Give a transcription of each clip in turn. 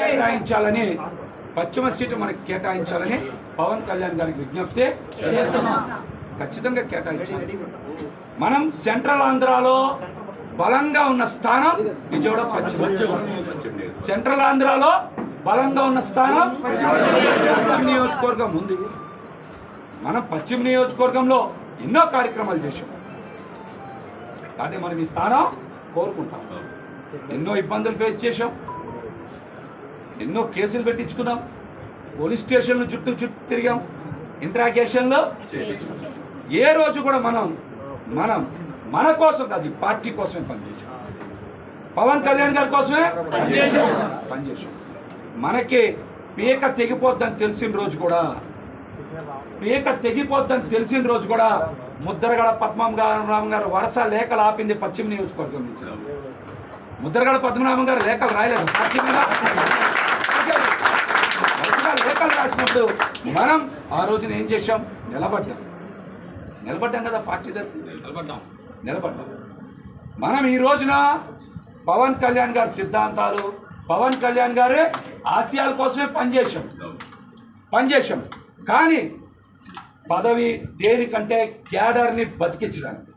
కేటాయించాలని పశ్చిమ సీటు మనకి కేటాయించాలని పవన్ కళ్యాణ్ గారికి విజ్ఞప్తి ఖచ్చితంగా కేటాయించాలి. మనం సెంట్రల్ ఆంధ్రాలో బలంగా ఉన్న స్థానం విజయవాడ పశ్చిమ సెంట్రల్ ఆంధ్రాలో బలంగా ఉన్న స్థానం పశ్చిమ నియోజకవర్గం ఉంది. మనం పశ్చిమ నియోజకవర్గంలో ఎన్నో కార్యక్రమాలు చేశాం. కానీ మనం ఈ స్థానం కోరుకుంటాం. ఎన్నో ఇబ్బందులు ఫేస్ చేశాం. ఎన్నో కేసులు పెట్టించుకున్నాం. పోలీస్ స్టేషన్లు చుట్టూ చుట్టూ తిరిగాం. ఇంట్రాగేషన్లో ఏ రోజు కూడా మనం మనం మన కోసం కాదు పార్టీ కోసమే పనిచేసాం పవన్ కళ్యాణ్ గారి కోసమే పనిచేసాం పనిచేసాం మనకి పీక తెగిపోద్దని తెలిసిన రోజు కూడా పీక తెగిపోద్దని తెలిసిన రోజు కూడా ముద్రగడ పద్మం గారు రామ్ గారు వరుస లేఖలు ఆపింది పశ్చిమ నియోజకవర్గం నుంచి ముద్రగడ పద్మనాభం గారు లేఖలు రాయలేదు. పార్టీ లేఖలు రాసినప్పుడు మనం ఆ రోజున ఏం చేశాం? నిలబడ్డాం. నిలబడ్డాం కదా పార్టీ దగ్గర నిలబడ్డాం. మనం ఈ రోజున పవన్ కళ్యాణ్ గారి సిద్ధాంతాలు పవన్ కళ్యాణ్ గారి ఆశయాల కోసమే పనిచేశాం. పనిచేశాం. కానీ పదవి దేనికంటే క్యాడర్ని బతికించడానికి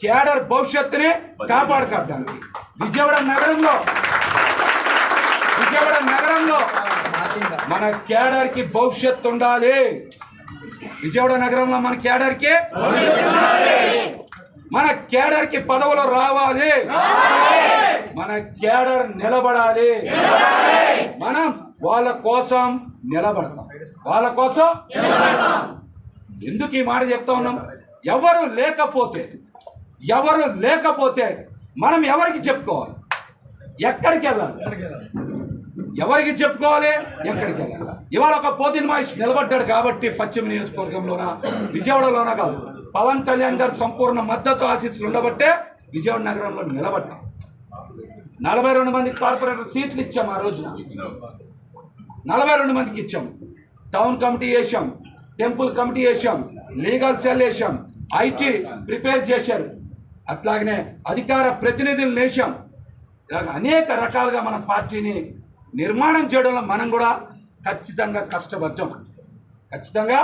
క్యాడర్ భవిష్యత్తుని కాపాడుకోవడానికి విజయవాడ నగరంలో విజయవాడ నగరంలో మన కేడర్కి భవిష్యత్తు ఉండాలి. విజయవాడ నగరంలో మన కేడర్కి మన కేడర్కి పదవులు రావాలి. మన కేడర్ నిలబడాలి. మనం వాళ్ళ కోసం నిలబడతాం. వాళ్ళ కోసం ఎందుకు ఈ మాట చెప్తా ఉన్నాం? ఎవరు లేకపోతే ఎవరు లేకపోతే మనం ఎవరికి చెప్పుకోవాలి? ఎక్కడికి వెళ్ళాలి? ఎవరికి చెప్పుకోవాలి? ఎక్కడికి వెళ్ళాలి? ఇవాళ ఒక పోతిన్ మహేష్ నిలబడ్డాడు కాబట్టి పశ్చిమ నియోజకవర్గంలోన విజయవాడలోన కాదు. పవన్ కళ్యాణ్ గారి సంపూర్ణ మద్దతు ఆశీస్సులు ఉండబట్టే విజయవాడ నగరంలో నిలబడ్డాం. నలభై రెండు మంది కార్పొరేటర్ సీట్లు ఇచ్చాం ఆ రోజున. నలభై రెండు మందికి ఇచ్చాం. టౌన్ కమిటీ వేసాం. టెంపుల్ కమిటీ వేసాం. లీగల్ సెల్ వేసాం. ఐటీ ప్రిపేర్ చేశారు. అట్లాగనే అధికార ప్రతినిధులు వేసాం. ఇలాగ అనేక రకాలుగా మన పార్టీని నిర్మాణం చేయడంలో మనం కూడా ఖచ్చితంగా కష్టపడ్డాం ఖచ్చితంగా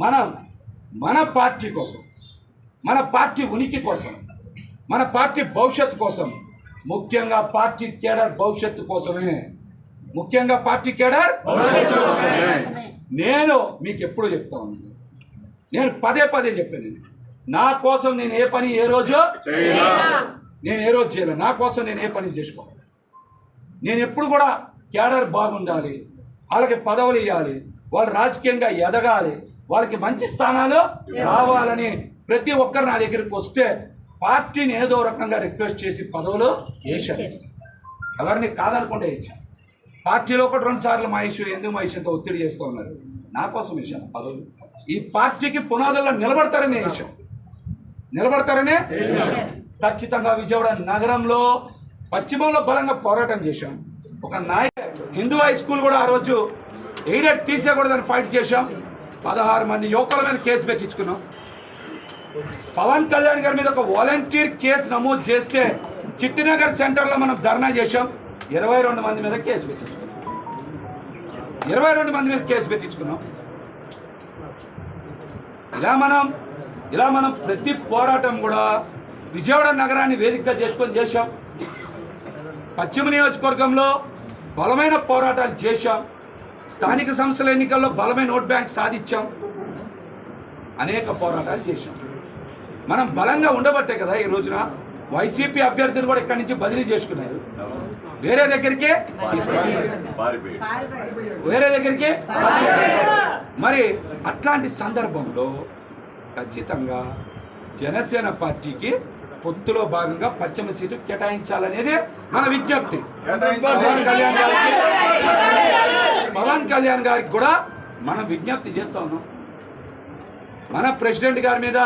మనం మన పార్టీ కోసం మన పార్టీ ఉనికి కోసం మన పార్టీ భవిష్యత్తు కోసం ముఖ్యంగా పార్టీ కేడర్ భవిష్యత్తు కోసమే. ముఖ్యంగా పార్టీ కేడర్ నేను మీకు ఎప్పుడు చెప్తా ఉన్నాను. నేను పదే పదే చెప్పాను. నా కోసం నేను ఏ పని ఏ రోజు నేను ఏ రోజు చేయలేదు నా కోసం నేను ఏ పని చేసుకోవాలి నేను ఎప్పుడు కూడా క్యాడర్ బాగుండాలి వాళ్ళకి పదవులు ఇవ్వాలి వాళ్ళు రాజకీయంగా ఎదగాలి వాళ్ళకి మంచి స్థానాలు రావాలని ప్రతి ఒక్కరు నా దగ్గరికి వస్తే పార్టీని ఏదో రకంగా రిక్వెస్ట్ చేసి పదవులు వేశాను ఎవరిని కాదనకుండా వేసాను పార్టీలో ఒకటి రెండు సార్లు మహేష్ ఎందుకు మహేష్ ఎంత ఒత్తిడి చేస్తూ ఉన్నారు? నా కోసం వేశాను పదవులు. ఈ పార్టీకి పునాదుల్లో నిలబడతారనే వేశాం నిలబడతారనే ఖచ్చితంగా విజయవాడ నగరంలో పశ్చిమంలో బలంగా పోరాటం చేశాం. ఒక నాయక హిందూ హై స్కూల్ కూడా ఆ రోజు ఎయిడెడ్ తీసేయకూడదని ఫైట్ చేశాం. పదహారు మంది యువకుల మీద కేసు పెట్టించుకున్నాం. పవన్ కళ్యాణ్ గారి మీద ఒక వాలంటీర్ కేసు నమోదు చేస్తే చిట్టినగర్ సెంటర్లో మనం ధర్నా చేశాం. ఇరవై రెండు మంది మీద కేసు పెట్టించుకున్నాం. ఇరవై రెండు మంది మీద కేసు పెట్టించుకున్నాం. ఇలా మనం ఇలా మనం ప్రతి పోరాటం కూడా విజయవాడ నగరాన్ని వేదికగా చేసుకొని చేశాం. పశ్చిమ నియోజకవర్గంలో బలమైన పోరాటాలు చేశాం. స్థానిక సంస్థల ఎన్నికల్లో బలమైన ఓట్ బ్యాంక్ సాధించాం. అనేక పోరాటాలు చేశాం. మనం బలంగా ఉండబట్టే కదా ఈ రోజున వైసీపీ అభ్యర్థులు కూడా ఇక్కడి నుంచి బదిలీ చేసుకున్నారు. వేరే దగ్గరికే వేరే దగ్గరికే మరి అట్లాంటి సందర్భంలో ఖచ్చితంగా జనసేన పార్టీకి పొత్తులో భాగంగా పశ్చిమ సీటు కేటాయించాలనేది మన విజ్ఞప్తి. పవన్ కళ్యాణ్ గారికి. పవన్ కళ్యాణ్ గారికి కూడా మనం విజ్ఞప్తి చేస్తా ఉన్నాం. మన ప్రెసిడెంట్ గారి మీద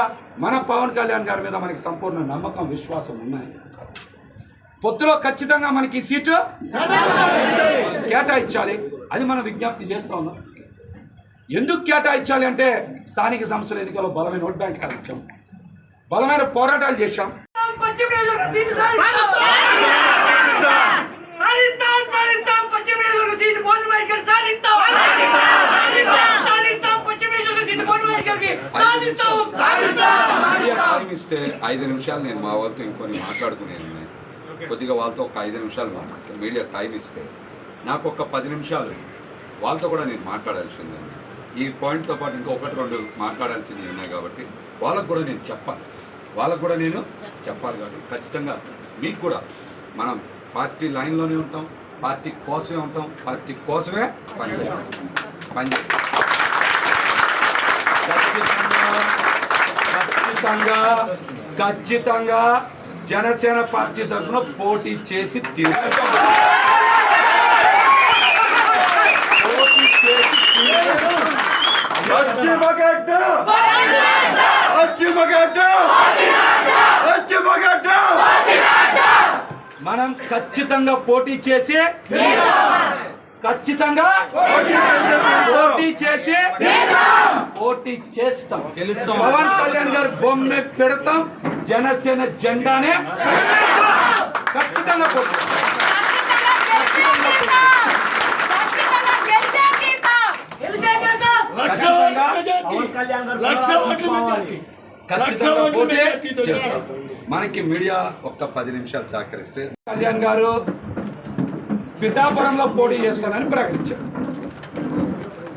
మన పవన్ కళ్యాణ్ గారి మీద మనకి సంపూర్ణ నమ్మకం విశ్వాసం ఉన్నాయి. పొత్తులో ఖచ్చితంగా మనకి సీటు కేటాయించాలి. అది మనం విజ్ఞప్తి చేస్తా ఉన్నాం. ఎందుకు కేటాయించాలి అంటే స్థానిక సంస్థల ఎన్నికల్లో బలమైన ఓట్ బ్యాంక్ సాధించాం బలమైన పోరాటాలు చేశాం. ఇస్తే ఐదు నిమిషాలు నేను మా వాళ్ళతో ఇంకొని మాట్లాడుకునేది కొద్దిగా వాళ్ళతో ఒక ఐదు నిమిషాలు మాట్లాడుతాను మీడియా టైం ఇస్తే నాకు ఒక పది నిమిషాలు. వాళ్ళతో కూడా నేను మాట్లాడాల్సిందండి ఈ పాయింట్తో పాటు ఇంకొకటి రెండు మాట్లాడాల్సినవి ఉన్నాయి కాబట్టి వాళ్ళకు కూడా నేను చెప్పాలి. వాళ్ళకు కూడా నేను చెప్పాలి కాబట్టి ఖచ్చితంగా మీకు కూడా మనం పార్టీ లైన్లోనే ఉంటాం పార్టీ కోసమే ఉంటాం పార్టీ కోసమే పనిచేస్తాం. పనిచేస్తాం. ఖచ్చితంగా ఖచ్చితంగా జనసేన పార్టీ తరఫున పోటీ చేసి తీరుతాం. పోటీ చేసి తీరుతాం. మనం ఖచ్చితంగా పోటీ చేసి ఖచ్చితంగా పోటీ చేసి పోటీ చేస్తాం. పవన్ కళ్యాణ్ గారు బొమ్మ పెడతాం. జనసేన జెండానే ఖచ్చితంగా పోటీ ఖచ్చితంగా మనకి మీడియా ఒక్క పది నిమిషాలు సహకరిస్తే కళ్యాణ్ గారు పిఠాపురంలో పోటీ చేస్తానని ప్రకటించారు.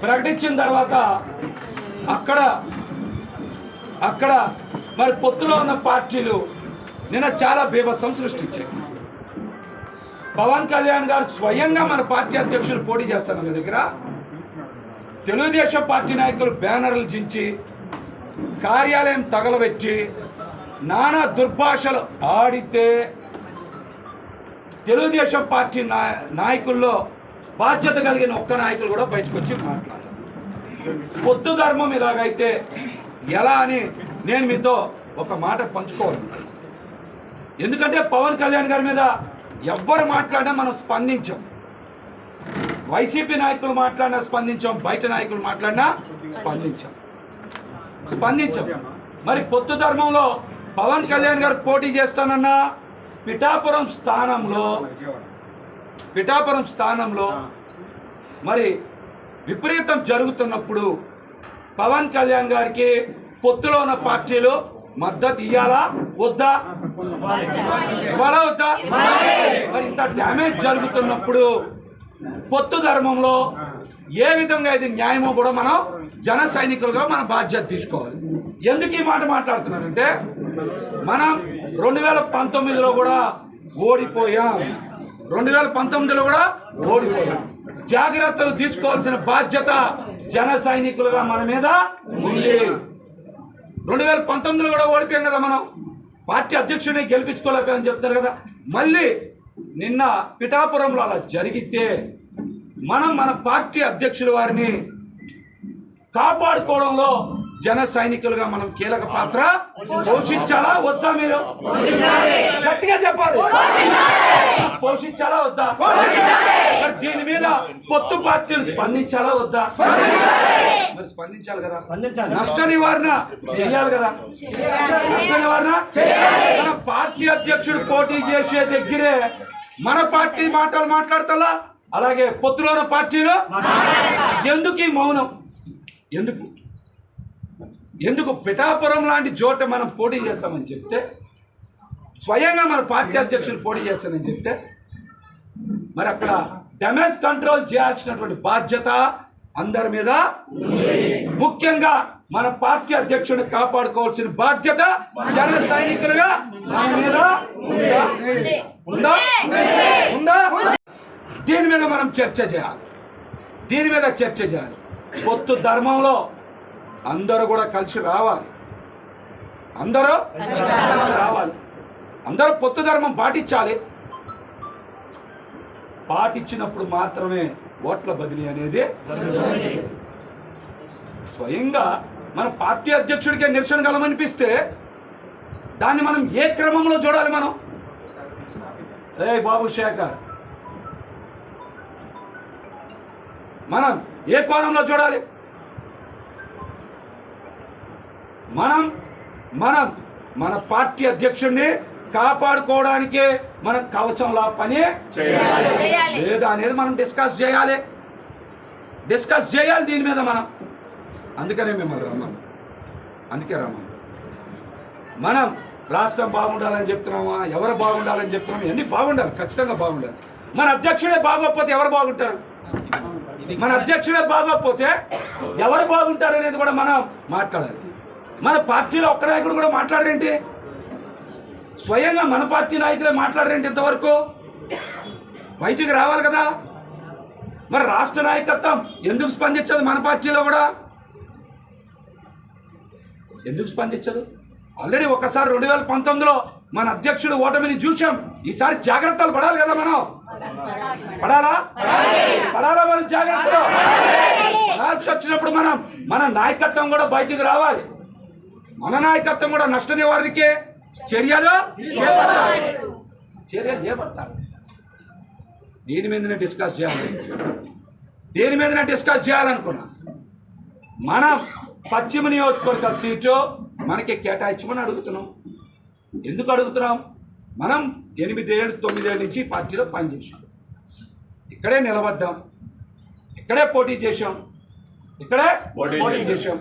ప్రకటించిన తర్వాత అక్కడ అక్కడ మరి పొత్తులో ఉన్న పార్టీలు నిన్న చాలా బీభత్సం సృష్టించాయి. పవన్ కళ్యాణ్ గారు స్వయంగా మన పార్టీ అధ్యక్షులు పోటీ చేస్తానన్న దగ్గర తెలుగుదేశం పార్టీ నాయకులు బ్యానర్లు చించి కార్యాలయం తగలబెట్టి నానా దుర్భాషలు ఆడితే తెలుగుదేశం పార్టీ నాయకుల్లో బాధ్యత కలిగిన ఒక్క నాయకులు కూడా బయటకు వచ్చి మాట్లాడారు. పొద్దు ధర్మం ఇలాగైతే ఎలా అని నేను మీతో ఒక మాట పంచుకోవాలి. ఎందుకంటే పవన్ కళ్యాణ్ గారి మీద ఎవ్వరు మాట్లాడినా మనం స్పందించాం. వైసీపీ నాయకులు మాట్లాడినా స్పందించాం బయట నాయకులు మాట్లాడినా స్పందించాం. స్పందించాం. మరి పొత్తు ధర్మంలో పవన్ కళ్యాణ్ గారు పోటీ చేస్తానన్న పిఠాపురం స్థానంలో పిఠాపురం స్థానంలో మరి విపరీతం జరుగుతున్నప్పుడు పవన్ కళ్యాణ్ గారికి పొత్తులో ఉన్న పార్టీలు మద్దతు ఇవ్వాలా వద్దా? ఇవ్వాలా? వద్దా? మరి ఇంత డ్యామేజ్ జరుగుతున్నప్పుడు పొత్తు ధర్మంలో ఏ విధంగా అయితే న్యాయమో కూడా మనం జన సైనికులుగా మన బాధ్యత తీసుకోవాలి. ఎందుకు ఈ మాట మాట్లాడుతున్నానంటే మనం రెండు వేల పంతొమ్మిదిలో కూడా ఓడిపోయాం. రెండు వేల పంతొమ్మిదిలో కూడా ఓడిపోయాం. జాగ్రత్తలు తీసుకోవాల్సిన బాధ్యత జన సైనికులుగా మన మీద ఉంది. రెండు వేల పంతొమ్మిదిలో కూడా ఓడిపోయాం కదా మనం. పార్టీ అధ్యక్షుడిని గెలిపించుకోలేకపోయామని చెప్తారు కదా. మళ్ళీ నిన్న పిఠాపురంలో అలా జరిగితే మనం మన పార్టీ అధ్యక్షుల వారిని కాపాడుకోవడంలో జన సైనికులుగా మనం కీలక పాత్ర పోషించాలా వద్దా మీరు? గట్టిగా చెప్పాలి. పోషించాలా వద్దా? దీని మీద పొత్తు పార్టీలు స్పందించాలా వద్దా? మరి స్పందించాలి కదా? నష్ట నివారణ చేయాలి కదా? నష్ట నివారణ మన పార్టీ అధ్యక్షుడు పోటీ చేసే దగ్గరే మన పార్టీ మాటలు మాట్లాడతలా? అలాగే పొత్తులో ఉన్న పార్టీలు ఎందుకు ఈ మౌనం? ఎందుకు? ఎందుకు పిఠాపురం లాంటి చోట మనం పోటీ చేస్తామని చెప్తే స్వయంగా మన పార్టీ అధ్యక్షులు పోటీ చేస్తానని చెప్తే మరి అక్కడ డ్యామేజ్ కంట్రోల్ చేయాల్సినటువంటి బాధ్యత అందరి మీద ముఖ్యంగా మన పార్టీ అధ్యక్షుడిని కాపాడుకోవాల్సిన బాధ్యత జన సైనికులుగా మన మీద ఉందా? ఉందా? ఉందా? దీని మీద మనం చర్చ చేయాలి. దీని మీద చర్చ చేయాలి. పొత్తు ధర్మంలో అందరూ కూడా కలిసి రావాలి. అందరూ కలిసి రావాలి. అందరూ పొత్తు ధర్మం పాటించాలి. పాటించినప్పుడు మాత్రమే ఓట్ల బదిలీ అనేది స్వయంగా మన పార్టీ అధ్యక్షుడికే నిరసన కలమనిపిస్తే దాన్ని మనం ఏ క్రమంలో చూడాలి మనం? ఏ బాబు శేఖర్. మనం ఏ కోణంలో చూడాలి? మనం మనం మన పార్టీ అధ్యక్షుడిని కాపాడుకోవడానికే మన కవచంలా పని చేయాలి. లేదా అనేది మనం డిస్కస్ చేయాలి. డిస్కస్ చేయాలి దీని మీద మనం. అందుకనే మిమ్మల్ని రమ్మను. అందుకే రమ్మని. మనం రాష్ట్రం బాగుండాలని చెప్తున్నామా? ఎవరు బాగుండాలని చెప్తున్నామా? ఇవన్నీ బాగుండాలి? ఖచ్చితంగా బాగుండాలి. మన అధ్యక్షుడే బాగోకపోతే ఎవరు బాగుంటారు? మన అధ్యక్షుడే బాగోకపోతే ఎవరు బాగుంటారు అనేది కూడా మనం మాట్లాడాలి. మన పార్టీలో ఒక్క నాయకుడు కూడా మాట్లాడరేంటి? స్వయంగా మన పార్టీ నాయకులే మాట్లాడారంటే ఇంతవరకు బయటికి రావాలి కదా. మరి రాష్ట్ర నాయకత్వం ఎందుకు స్పందించదు మన పార్టీలో కూడా? ఎందుకు స్పందించదు? ఆల్రెడీ ఒకసారి రెండు వేల పంతొమ్మిదిలో మన అధ్యక్షుడు ఓటమిని చూసాం ఈసారి జాగ్రత్తలు పడాలి కదా మనం. పడాలా? పడాలా మనం జాగ్రత్తలు? పడాల్సి వచ్చినప్పుడు మనం మన నాయకత్వం కూడా బయటికి రావాలి. మన నాయకత్వం కూడా నష్ట నివారణకే చర్యలు? చేపట్టాలి చర్యలు చేపట్టాలి దీని మీదనే డిస్కస్ చేయాలి? దేని మీదనే డిస్కస్ చేయాలనుకున్నా? మన పశ్చిమ నియోజకవర్గ సీటు మనకి కేటాయించమని అడుగుతున్నాం. ఎందుకు అడుగుతున్నాం? మనం ఎనిమిదేళ్ళు తొమ్మిదేళ్ళ నుంచి పార్టీలో పనిచేసాం ఇక్కడే నిలబడ్డాం. ఇక్కడే పోటీ చేశాం. ఇక్కడే పోటీ పోటీ చేశాం.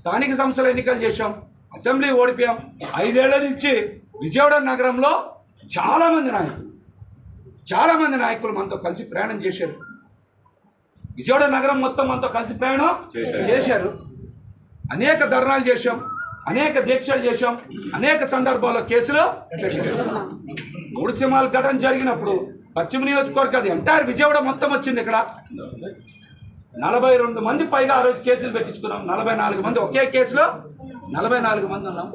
స్థానిక సంస్థల ఎన్నికలు చేశాం. అసెంబ్లీ ఓడిపోయాం. ఐదేళ్ళ నుంచి విజయవాడ నగరంలో చాలామంది నాయకులు చాలామంది నాయకులు మనతో కలిసి ప్రయాణం చేశారు. విజయవాడ నగరం మొత్తం మనతో కలిసి ప్రయాణం చేశారు. అనేక ధర్నాలు చేశాం అనేక దీక్షలు చేశాం అనేక సందర్భాల్లో కేసులు. మూడు సింహాల ఘటన జరిగినప్పుడు పశ్చిమ నియోజకవర్గం అది ఎంటైర్ విజయవాడ మొత్తం వచ్చింది ఇక్కడ. నలభై రెండు మంది పైగా ఆ రోజు కేసులు పెట్టించుకున్నాం. నలభై నాలుగు మంది ఒకే కేసులో నలభై నాలుగు మంది ఉన్నాం.